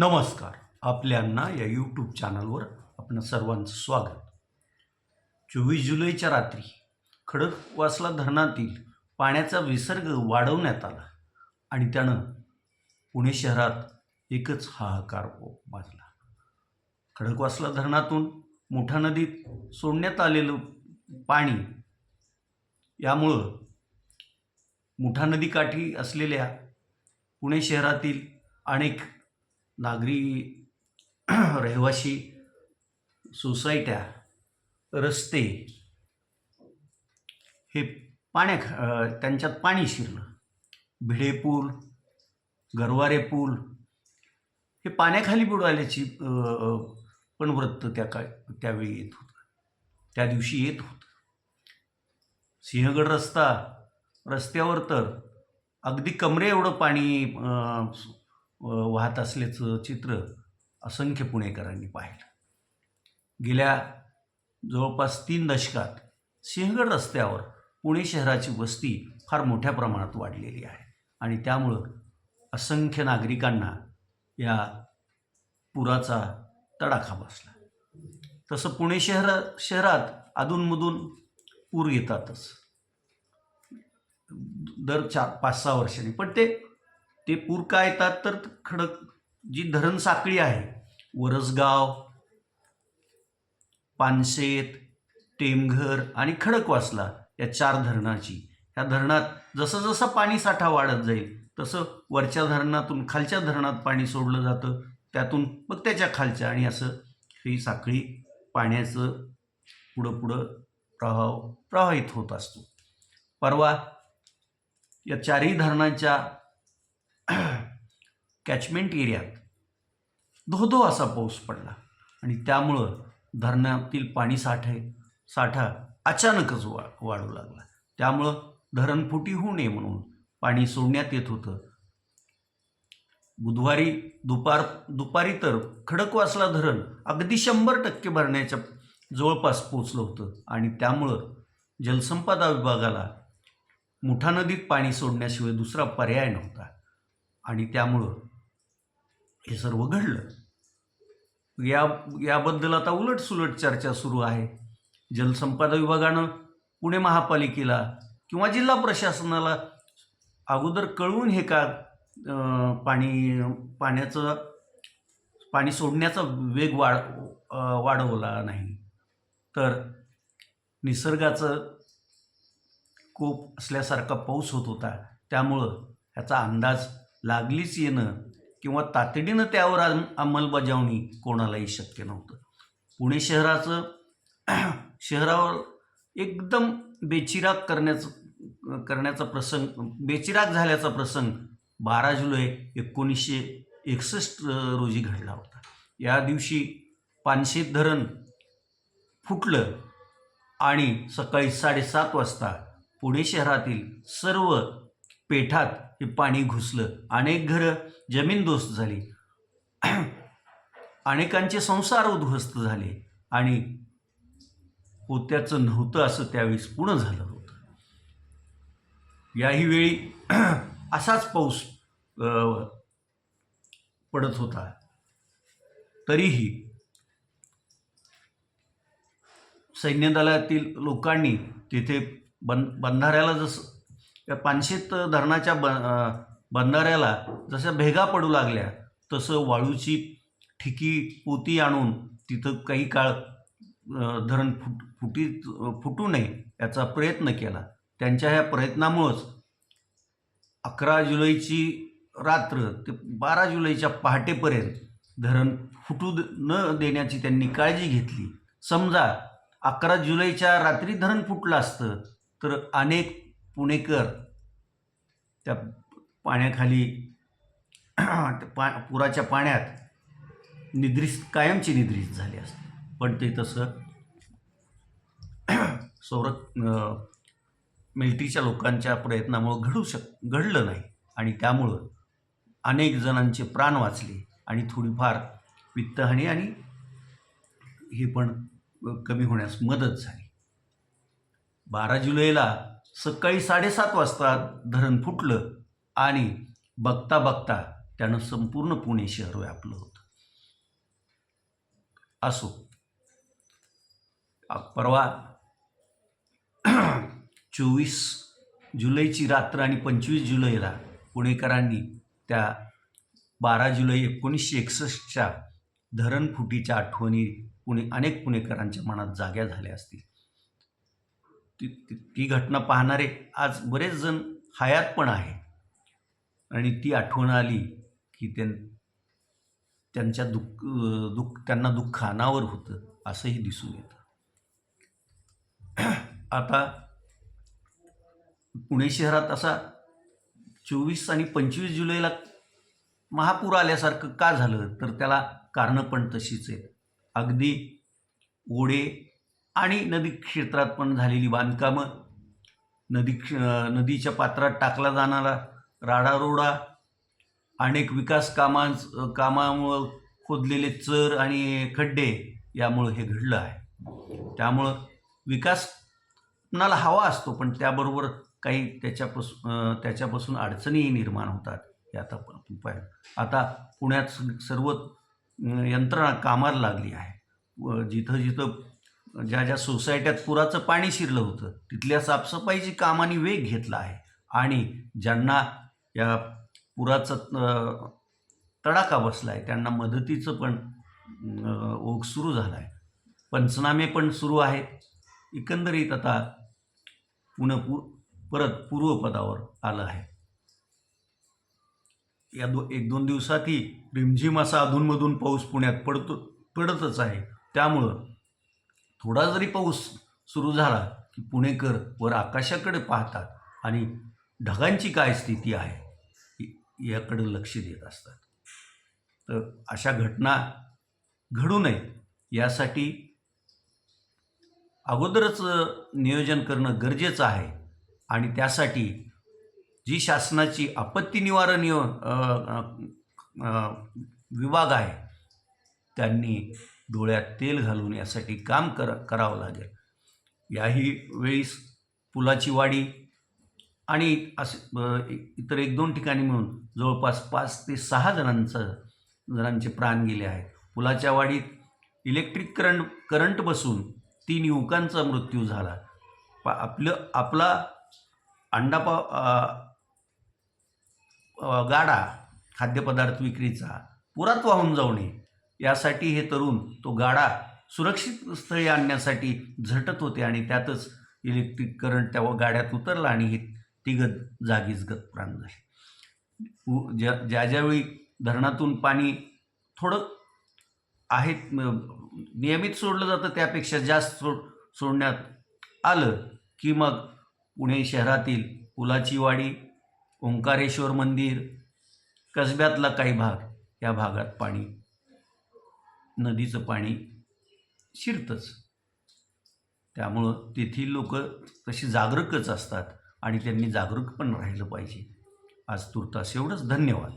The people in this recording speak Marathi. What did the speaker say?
नमस्कार. आपल्यांना या यूट्यूब चॅनलवर आपलं सर्वांचं स्वागत. चोवीस जुलैच्या रात्री खडकवासला धरणातील पाण्याचा विसर्ग वाढवण्यात आला आणि त्यानं पुणे शहरात एकच हाहाकार माजला. खडकवासला धरणातून मोठ्या नदीत सोडण्यात आलेलं पाणी यामुळं मुठा नदीकाठी असलेल्या पुणे शहरातील अनेक नागरी रहिवासी सोसायट्या रस्ते हे पाण्या त्यांच्यात पाणी शिरलं भिडे पूल गरवारे पूल हे पाण्याखाली बुडाल्याची पण वृत्त त्या काय त्यावेळी येत होतं. त्या दिवशी येत होतं. सिंहगड रस्ता रस्त्यावर तर अगदी कमरे एवढं पाणी वाहत असल्याचं चित्र असंख्य पुणेकरांनी पाहिलं. गेल्या जवळपास तीन दशकात सिंहगड रस्त्यावर पुणे शहराची वस्ती फार मोठ्या प्रमाणात वाढलेली आहे आणि त्यामुळं असंख्य नागरिकांना या पुराचा तडाखा बसला. तसं पुणे शहरा शहरात अधूनमधून पूर येतातच. दर चार पाच सहा वर्षांनी. पण ते ते पूर का येतात तर खडक जी धरण साखळी आहे वरसगाव पानशेत टेमघर आणि खडकवासला या चार धरणाची. ह्या धरणात जसं जसं पाणी साठा वाढत जाईल तसं वरच्या धरणातून खालच्या धरणात पाणी सोडलं जातं त्यातून मग त्याच्या खालच्या आणि असं ही साखळी पाण्याचं पुढं पुढं प्रवाह प्रवाहित होत असतो. परवा या चारही धरणांच्या कॅचमेंट एरियात धोधो असा पाऊस पडला. आणि त्यामुळं धरणातील पाणी साठे साठा अचानकच वा वाढू लागला. त्यामुळं धरण फुटी होऊ नये म्हणून पाणी सोडण्यात येत होतं. बुधवारी दुपार दुपारी तर खडकवासला धरण अगदी शंभर टक्के भरण्याच्या जवळपास पोचलं होतं. आणि त्यामुळं जलसंपदा विभागाला मुठा नदीत पाणी सोडण्याशिवाय दुसरा पर्याय नव्हता. आणि त्यामुळं हे सर्व घडलं. या याबद्दल आता उलट सुलट चर्चा सुरू आहे. जलसंपदा विभागानं पुणे महापालिकेला किंवा जिल्हा प्रशासनाला अगोदर कळवून हे का पाणी पाण्याचं पाणी सोडण्याचा वेग वाढ वाढवला नाही. तर निसर्गाचं कोप असल्यासारखा पाऊस होत होता. त्यामुळं ह्याचा अंदाज लागलीच येणं किंवा तातडीनं त्यावर अंमलबजावणी कोणालाही शक्य नव्हतं. पुणे शहराचं शहरावर एकदम बेचिराग करण्याचं करण्याचा प्रसंग बेचिराग झाल्याचा प्रसंग बारा जुलै एकोणीसशे एकसष्ट रोजी घडला होता. या दिवशी पानशेत धरण फुटलं आणि सकाळी साडेसात वाजता पुणे शहरातील सर्व पेठात हे पाणी घुसलं. अनेक घरं जमीनदोस्त झाली. अनेकांचे संसार उद्ध्वस्त झाले आणि होत्याचं नव्हतं असं त्यावेळेस पूर्ण झालं होतं. याही वेळी असाच पाऊस पडत होता. तरीही सैन्यदलातील लोकांनी तिथे बं बंधाऱ्याला जसं त्या पानशेत धरणाच्या ब बंधाऱ्याला जशा भेगा पडू लागल्या तसं वाळूची ठिकी पोती आणून तिथं काही काळ धरण फुट फुटी फुटू नये याचा प्रयत्न केला. त्यांच्या ह्या प्रयत्नामुळंच अकरा जुलैची रात्र ते बारा जुलैच्या पहाटेपर्यंत धरण फुटू द- न देण्याची त्यांनी काळजी घेतली. समजा अकरा जुलैच्या रात्री धरण फुटलं असतं तर अनेक पुणेकर. त्या पाण्याखाली त्या पा पुराच्या पाण्यात निद्रिस्त कायमची निद्रिस्त झाली असते. पण ते तसं संरक मिलिटरीच्या लोकांच्या प्रयत्नामुळं घडू शक घडलं नाही. आणि त्यामुळं अनेक जणांचे प्राण वाचले आणि थोडीफार वित्तहानी आणि हे पण कमी होण्यास मदत झाली. बारा जुलैला सकाळी साडेसात वाजता धरण फुटलं आणि बघता बघता त्यानं संपूर्ण पुणे शहर व्यापलं होतं. असो. परवा चोवीस जुलैची रात्र आणि पंचवीस जुलैला पुणेकरांनी त्या बारा जुलै एकोणीसशे एकसष्टच्या धरणफुटीच्या आठवणी पुणे अनेक पुणेकरांच्या मनात जाग्या झाल्या असतील. ती ती- ती घटना पाहणारे आज बरेच जण हयात पण आहे आणि ती आठवण आली की त्यां त्यांच्या दुःख दुःख त्यांना दुःख अनावर होतं असंही दिसून येतं. आता पुणे शहरात असा चोवीस आणि पंचवीस जुलैला महापूर आल्यासारखं का झालं? तर त्याला कारणं पण तशीच आहेत. अगदी ओढे आणि नदी क्षेत्रात पण झालेली बांधकामं. नदी क्ष- नदीच्या पात्रात टाकला जाणारा राडारोडा अनेक विकास कामांच कामामुळं खोदलेले चर आणि खड्डे यामुळं हे घडलं आहे. त्यामुळं विकास कुणाला हवा असतो पण त्याबरोबर काही त्याच्यापासून त्याच्यापासून अडचणीही निर्माण होतात हे आता आपण पाहिलं. आता पुण्यात सर्व यंत्रणा कामाला लागली आहे. व जिथं जिथं ज्या ज्या सोसायट्यात पुराचं पाणी शिरलं होतं तिथल्या साफसफाईची कामाने वेग घेतला आहे. आणि ज्यांना या पुराचं तडाखा बसला आहे त्यांना मदतीचं पण ओघ सुरू झाला आहे पंचनामे पण सुरू आहेत. एकंदरीत आता पुणं पू परत पूर्वपदावर आलं आहे. या दो एक दोन दिवसातही रिमझिम असा अधूनमधून पाऊस पुण्यात पडतो पडतच आहे. त्यामुळं थोडा जरी पाऊस सुरू झाला की पुणेकर वर आकाशाकडे पाहतात आणि ढगांची काय स्थिती आहे याकडे लक्ष देत असतात. तर अशा घटना घडू नयेत यासाठी अगोदरच नियोजन करणं गरजेचं आहे आणि त्यासाठी जी शासनाची आपत्ती निवारण विभाग आहे त्यांनी डोळ्यात तेल घालून यासाठी काम कर करावं लागेल. याही वेळीस पुलाची वाडी आणि असे इतर एक दोन ठिकाणी मिळून जवळपास पाच ते सहा जणांचं जणांचे प्राण गेले आहेत. पुलाच्या वाडीत इलेक्ट्रिक करंट करंट बसून तीन युवकांचा मृत्यू झाला. पा आपलं आपला अंडापा अ, गाडा खाद्यपदार्थ विक्रीचा पुरात वाहून जाऊ नये. यासाठी हे तरुण तो गाडा सुरक्षित स्थळी आणण्यासाठी झटत होते आणि त्यातच इलेक्ट्रिक करंट त्या गाड्यात उतरला आणि हे तिघत जागीच गतप्राण झाले. उ- ज्या ज्या ज्यावेळी धरणातून पाणी थोडं आहे नियमित सोडलं जातं त्यापेक्षा जास्त सोड सोडण्यात आलं की मग पुणे शहरातील पुलाची वाडी ओंकारेश्वर मंदिर कसब्यातला काही भाग या भागात पाणी नदीचं पाणी शिरतंच. त्यामुळं तेथील लोक तशी जागरूकच असतात आणि त्यांनी जागरूक पण राहिलं पाहिजे. आज तुर्तास एवढंच. धन्यवाद.